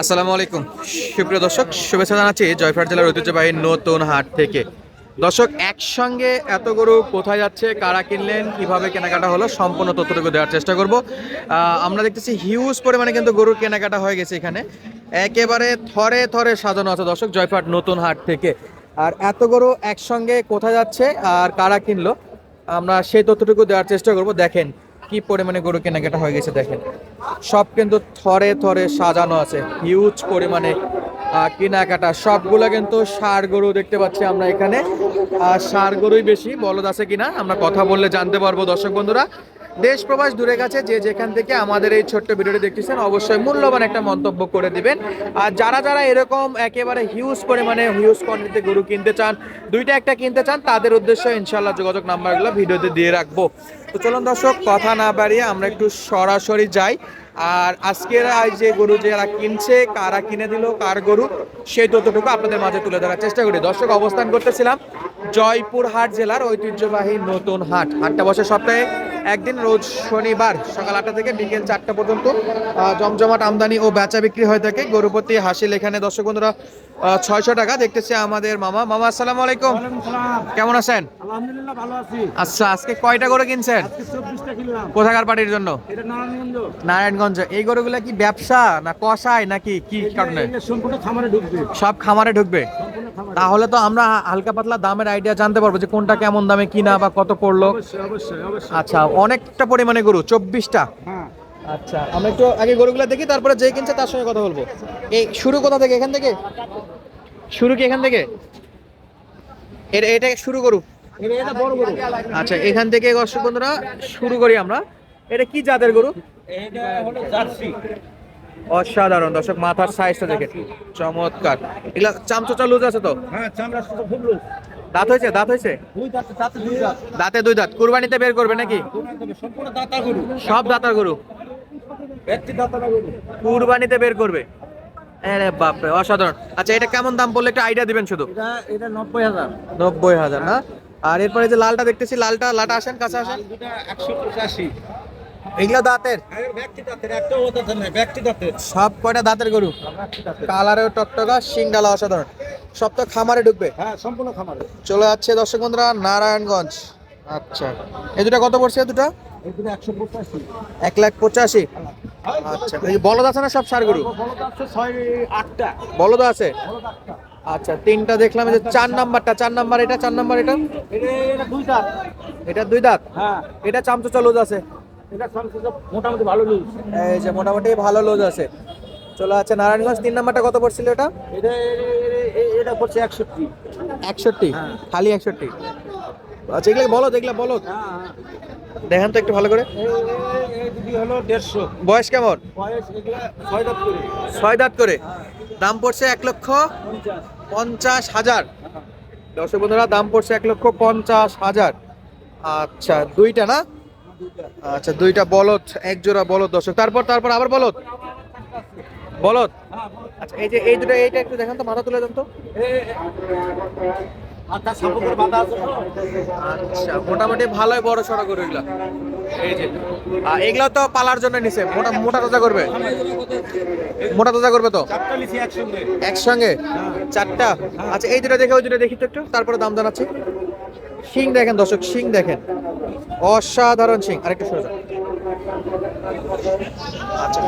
আসসালামু আলাইকুম। সুপ্রিয় দর্শক, শুভেচ্ছা জানাচ্ছি জয়ফাট জেলার ঐতিহ্যবাহী নতুন হাট থেকে। দর্শক, একসঙ্গে এত গরু কোথায় যাচ্ছে, কারা কিনলেন, কীভাবে কেনাকাটা হলো, সম্পূর্ণ তথ্যটুকু দেওয়ার চেষ্টা করব। আমরা দেখতেছি হিউজ পরিমাণে কিন্তু গরুর কেনাকাটা হয়ে গেছে এখানে। একেবারে থরে থরে সাজানো আছে দর্শক জয়ফাট নতুন হাট থেকে। আর এত গরু একসঙ্গে কোথায় যাচ্ছে আর কারা কিনলো, আমরা সেই তথ্যটুকু দেওয়ার চেষ্টা করব। দেখেন কি পরিমাণে গরু কেনাকাটা হয়ে গেছে, দেখেন। সব কিন্তু থরে থরে সাজানো আছে। হিউজ পরিমাণে কেনাকাটা। সবগুলো কিন্তু সার গরু দেখতে পাচ্ছি আমরা এখানে। আর সার গরুই বেশি, বলদ আছে কিনা, আমরা কথা বললে জানতে পারব দর্শক বন্ধুরা। দেশ প্রবাস দূরে গেছে, যে যেখান থেকে আমাদের এই ছোট্ট ভিডিওটি দেখতেছেন অবশ্যই মূল্যবান একটা মন্তব্য করে দিবেন। আর যারা যারা এরকম একেবারে হিউজ পরিমাণে হিউজ কোয়ান্টিটিতে গরু কিনতে চান, দুইটা একটা কিনতে চান, তাদের উদ্দেশ্যে ইনশাল্লাহ যোগাযোগ নাম্বারগুলো ভিডিওতে দিয়ে রাখব। তো চলুন দর্শক, কথা না বাড়িয়ে আমরা একটু সরাসরি যাই। আর আজকের আজ যে গরু যারা কিনছে, কারা কিনে দিল, কার গরু, সেই তথ্যটুকু আপনাদের মাঝে তুলে ধরার চেষ্টা করি। দর্শক, অবস্থান করতেছিলাম জয়পুরহাট জেলার ঐতিহ্যবাহী নতুন হাট। হাটটা বসে সপ্তাহে একদিন রোজ শনিবার সকাল আটটা থেকে বিকেল চারটা পর্যন্ত জমজমাট আমদানি ও বেচা বিক্রি হয়ে থাকে। গরুপতি হাসিল এখানে। দর্শক বন্ধুরা ছয়শো টাকা দেখতেছি আমাদের মামা। মামা আসসালামু আলাইকুম। কেমন আছেন? আলহামদুলিল্লাহ ভালো আছি। আচ্ছা আজকে কয়টা গরু কিনছেন? কোথাকার পার্টির জন্য? নারায়ণগঞ্জ। এই গরুগুলা কি ব্যবসা না কষায় নাকি কি কারণে? সব খামারে ঢুকবে? তাহলে তো আমরা হালকা পাতলা দামের আইডিয়া জানতে পারব যে কোনটা কেমন দামে কিনা বা কত পড়ল। আচ্ছা অনেকটা পরিমাণে গরু চব্বিশটা। হ্যাঁ। আচ্ছা আমরা একটু আগে গরুগুলো দেখি তারপরে যে কিনছে তার সঙ্গে কথা বলব। এই শুরু কোথা থেকে এখান থেকে? শুরু কি এখান থেকে? এটা এটা শুরু করু আচ্ছা এখান থেকে দর্শক বন্ধুরা শুরু করি আমরা। এটা কি জাতের গরু? এটা হলো জার্সি। অসাধারণ দর্শক মাথার সাইজটা দেখে চমৎকার। এগুলা চামচোচা লুজ আছে তো? হ্যাঁ চামড়া খুব লুজ। দাঁত হয়েছে দাঁত হয়েছে? দাঁতে দুই দাঁত। কুরবানিতে বের করবে নাকি? সব দাঁতার গরু? কুরবানিতে বের করবে? আরে বাপরে অসাধারণ। আচ্ছা এটা কেমন দাম বললে একটা আইডিয়া দিবেন শুধু। এটা এটা নব্বই হাজার। নব্বই হাজার না? আর এরপরে যে লালটা দেখতেছি লালটা লাটা আসেন কাছে আসেন। দুটা একশো পঁচাশি। এগুলো দাঁতের? সব কয়টা দাঁতের গরু? কালারেও টকটকা শিংডালা অসাধারণ। সব তো খামারে ঢুকবে? হ্যাঁ সম্পূর্ণ খামারে। চলে যাচ্ছে দর্শক বন্ধুরা নারায়ণগঞ্জ। আচ্ছা। এই দুটা কত পড়ছে দুটা? এক লাখ পঁচাশি। আচ্ছা। এই বলদ আছে না সব সার গরু? আটটা। বলদ আছে? আচ্ছা তিনটা দেখলাম এই যে চার নাম্বারটা চার নাম্বার এটা চার নাম্বার এটা? দুই দাঁত। এটা দুই দাঁত? হ্যাঁ। এটা চামচো চালুজ আছে? এটা মোটামুটি ভালো নিউজ এই যে মোটামুটি ভালো লোজ আছে। চলে আছে নারায়ণগঞ্জ তিন নাম্বারটা কত পড়ছিল এটা? এটা এটা পড়ছে একষট্টি। একষট্টি? হ্যাঁ। খালি একষট্টি? আচ্ছা এগুলো বলো এগুলো বলো। হ্যাঁ দেখেন তো একটু ভালো করে। হলো দেড়শো। বয়স কেমন? ছয় দাঁত করে। দাম পড়ছে এক লক্ষ পঞ্চাশ। পঞ্চাশ হাজার। দর্শক বন্ধুরা দাম পড়ছে এক লক্ষ পঞ্চাশ হাজার। আচ্ছা দুইটা না? আচ্ছা দুইটা বলদ এক জোড়া বলদ দর্শক। তারপর তারপর আবার বলদ? বলদ। আচ্ছা এই যে এই দুটো এইটা একটু দেখেন তো মাথা তুলে দেন তো। তো? আচ্ছা মোটামুটি ভালোই বড় সড়ো এগুলা। এই যে আর এগুলা তো পালার জন্য নিছে মোটা মোটা তাজা করবে। মোটা তাজা করবে তো? একসঙ্গে। একসঙ্গে? চারটা? আচ্ছা এই দুটো দেখে ওই দুটো দেখি তো একটু। তারপরে দাম জানাচ্ছি। শিং দেখেন দর্শক শিং দেখেন। অসাধারণ শিং। আরেকটু সোজা আচ্ছা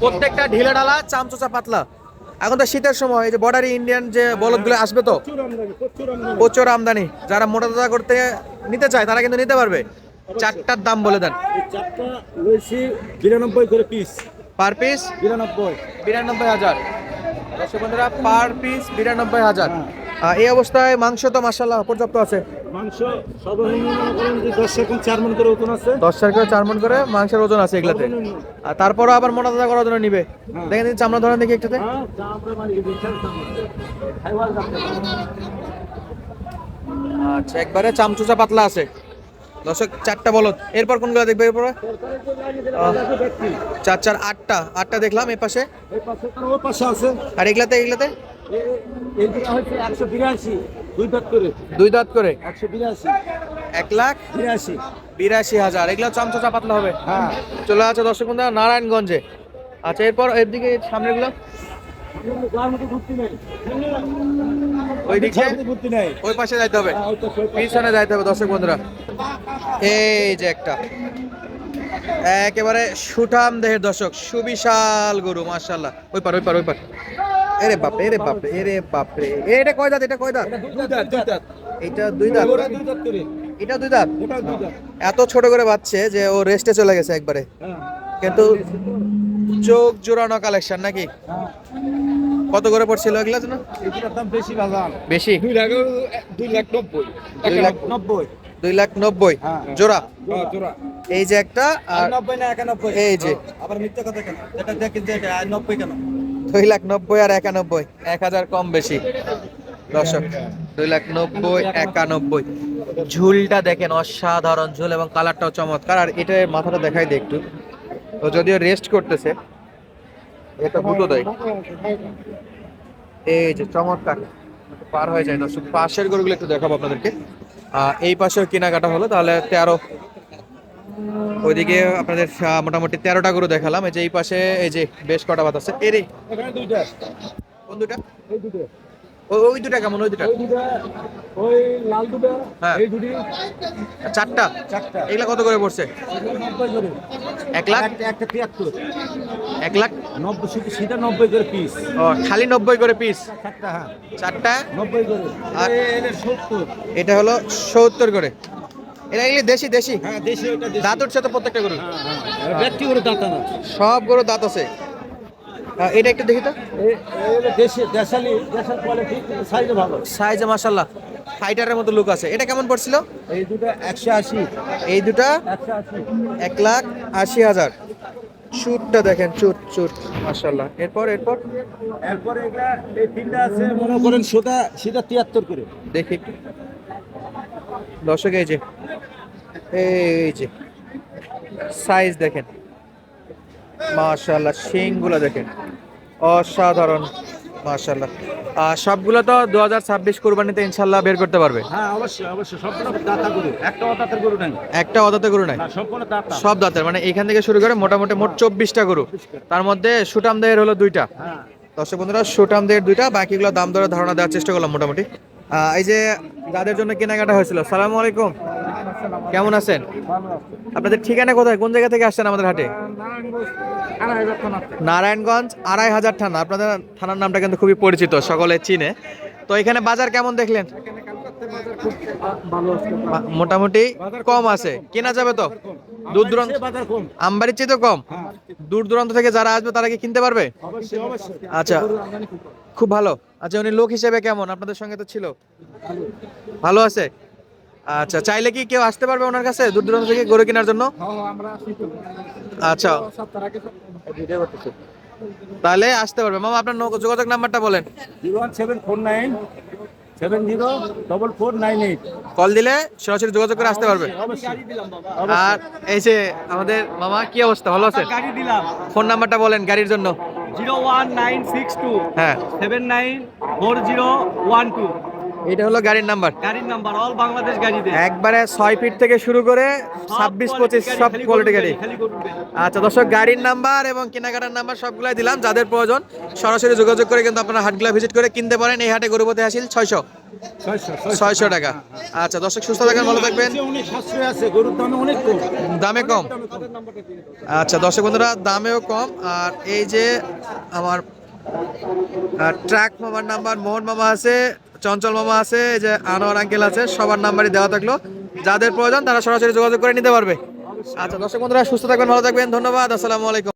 প্রত্যেকটা ঢিলে ডালা চামচোচা পাতলা। এখন তো শীতের সময় এই যে বর্ডারি ইন্ডিয়ান যে বলদগুলো আসবে তো প্রচুর আমদানি। যারা মোটা তাজা করতে নিতে চায় তারা কিন্তু নিতে পারবে। চারটার দাম বলে দেন। বিরানব্বই করে পিস পার পিস বিরানব্বই। বিরানব্বই হাজার। দর্শক বন্ধুরা পার পিস বিরানব্বই হাজার। হ্যাঁ। এই অবস্থায় মাংস তো মাসাল্লাহ পর্যাপ্ত আছে। মাংস দশ এখন চার মন করে ওজন আছে। দশ করে চার মন করে মাংসের ওজন আছে এগুলাতে। আর তারপরও আবার মোটা করার জন্য নিবে। হ্যাঁ। দেখেন চামড়া ধরেন দেখি একটুতে। হ্যাঁ আচ্ছা একবারে চামচুচা পাতলা আছে। দর্শক, চারটা বলদ এরপর কোনগুলো দেখবে এরপর? চার চার, আটটা। আটটা দেখলাম এই পাশে। আর এগুলাতে এগুলাতে? এ- দুই করে। এক লাখ বিরাশি হাজার। হবে। হ্যাঁ চলে আছে নারায়ণগঞ্জে। আচ্ছা এরপর এদিকে সামনেগুলো নেই ওই পাশে যাইতে হবে। পিছনে যাইতে হবে দর্শক বন্ধুরা। এই যে একটা। একেবারে সুঠাম দেহের দর্শক সুবিশাল গরু মাশাল্লাহ ওই পার ওই পার ওই পার। এরে বাপরে এরে বাপরে এরে বাপরে। এটা কয় দাঁত এটা কয় দাঁত। এটা দুই দাঁত। এটা দুই দাঁত। এত ছোট করে বাচ্চে যে ও রেস্টে চলে গেছে একবারে। হ্যাঁ, কিন্তু চোখ জোড়ানো কালেকশন নাকি। কত করে পড়ছিল এগুলা বেশি বেশি? দুই লাখ দুই লাখ নব্বই। দুই লাখ নব্বই। দুই লাখ নব্বই। হ্যাঁ। জোড়া? হ্যাঁ, জোড়া। এই যে একটা এই যে। আবার মিথ্যা কথা কেন? এটা দেখেন যে নব্বই কেন? দুই লাখ নব্বই আর একানব্বই। এক হাজার কম বেশি। দর্শক দুই লাখ নব্বই একানব্বই। ঝুলটা দেখেন অসাধারণ ঝুল এবং কালারটাও চমৎকার। আর এটা মাথাটা দেখাই দিই একটু। তো যদিও রেস্ট করতেছে এটা দুটো দেয়। এই যে চমৎকার। পার হয়ে যায় দর্শক। পাশের গরুগুলো একটু দেখাবো আপনাদেরকে। এই পাশেও কেনাকাটা হলো তাহলে তেরো ওইদিকে আপনাদের মোটামুটি তেরোটা গরু দেখালাম এই যে এই পাশে এই যে বেশ কটা বাত আছে। এরে কোন দুটা দুটো ওই দুটা কেমন ওই দুটা ওই লাল দুটা হ্যাঁ। এই দুটি চারটা? চারটা। এগুলা কত করে পড়ছে? এক লাখ? একটা তিয়াত্তর। এক লাখ? নব্বই সেটা নব্বই করে পিস ও খালি নব্বই করে পিস চারটা হ্যাঁ। চারটা? নব্বই করে। আর- এটা সত্তর। এটা হলো সত্তর করে। এটা এগুলি দেশি দেশি? হ্যাঁ দেশি দাঁত উঠছে তো প্রত্যেকটা গরু হ্যাঁ হ্যাঁ ব্যক্তি দাঁতা না সব গরু দাঁত আছে। এটা একটু দেখি তো। সাইজে মাসাল্লাহ ফাইটারের মতো লুক আছে। এটা কেমন পড়ছিল? এই দুটো একশো আশি। এই দুটা এক লাখ আশি হাজার। চুটটা দেখেন চুট চুট মাশাল্লাহ এরপর এরপর? এরপর এগুলা এই তিনটা আছে মনে করেন সেটা সেটা তিয়াত্তর করে। দেখি। দশকে দর্শক এই যে এই যে সাইজ দেখেন। মাশাল্লাহ শিংগুলো দেখেন। অসাধারণ মাশাল্লাহ সবগুলো তো দু হাজার ছাব্বিশ কোরবানিতে ইনশাল্লাহ বের করতে পারবে। হ্যাঁ অবশ্যই অবশ্যই। সবগুলো দাতা গরু। একটা দাতার গরু নাই। একটা অদাতে গরু নাই। সবগুলো দাতা। সব দাঁতের মানে এখান থেকে শুরু করে মোটামুটি মোট চব্বিশটা গরু। তার মধ্যে সুটাম দেহের হলো দুইটা। হ্যাঁ। দর্শক বন্ধুরা সুটাম দেহের দুইটা বাকিগুলো দাম দরে ধারণা দেওয়ার চেষ্টা করলাম মোটামুটি। আহ, এই যে যাদের জন্য কেনাকাটা হয়েছিল সালাম আলাইকুম। কেমন আছেন? আপনাদের ঠিকানা কোথায়? কোন জায়গা থেকে আসছেন আমাদের হাটে? নারায়ণগঞ্জ আড়াই হাজার থানা। আপনাদের থানার নামটা কিন্তু খুবই পরিচিত সকলে চিনে। তো এখানে বাজার কেমন দেখলেন? মোটামুটি কম আছে। কেনা যাবে তো? দূর দূরান্ত আমবাড়ির চেয়ে তো কম। হ্যাঁ। দূর দূরান্ত থেকে যারা আসবে তারা কি কিনতে পারবে? আচ্ছা। খুব ভালো। আচ্ছা উনি লোক হিসেবে কেমন? আপনাদের সঙ্গে তো ছিল। ভালো আছে? আচ্ছা চাইলে কি কেউ আসতে পারবে ওনার কাছে দূর দূরান্ত থেকে গরু কেনার জন্য? আচ্ছা। তাহলে আসতে পারবে। মামা আপনার যোগাযোগ নাম্বারটা বলেন। Zero one seven four nine seven zero double four nine eight. Call দিলে সরাসরি যোগাযোগ করে আসতে পারবে। অবশ্যই। আর এই যে আমাদের মামা কি অবস্থা? ভালো আছে গাড়ি দিলাম। ফোন নাম্বারটা বলেন গাড়ির জন্য। Zero one nine six two হ্যাঁ। Seven nine four zero one two. এটা হলো গাড়ির নাম্বার। গাড়ির নাম্বার অল বাংলাদেশ গাড়িতে। একবারে ছয় ফিট থেকে শুরু করে ছাব্বিশ পঁচিশ সব কোয়ালিটি গাড়ি। আচ্ছা দর্শক গাড়ির নাম্বার এবং কেনাকাটার নাম্বার সবগুলাই দিলাম। যাদের প্রয়োজন সরাসরি যোগাযোগ করে কিন্তু আপনারা হাটগুলা ভিজিট করে কিনতে পারেন। এই হাটে গরুপতি হাসিল ছয়শো। ছয়শো টাকা। আচ্ছা দর্শক সুস্থ থাকেন ভালো থাকবেন। দামে কম। আচ্ছা দর্শক বন্ধুরা দামেও কম। আর এই যে আমার ট্রাক মামার নাম্বার মোহন মামা আছে। চঞ্চল মামা আছে যে আনোয়ার আঙ্কেল আছে, সবার নাম্বারই দেওয়া থাকল। যাদের প্রয়োজন তারা সরাসরি যোগাযোগ করে নিতে পারবে। আচ্ছা দর্শক বন্ধুরা, সুস্থ থাকবেন, ভালো থাকবেন, ধন্যবাদ, আসসালামু আলাইকুম।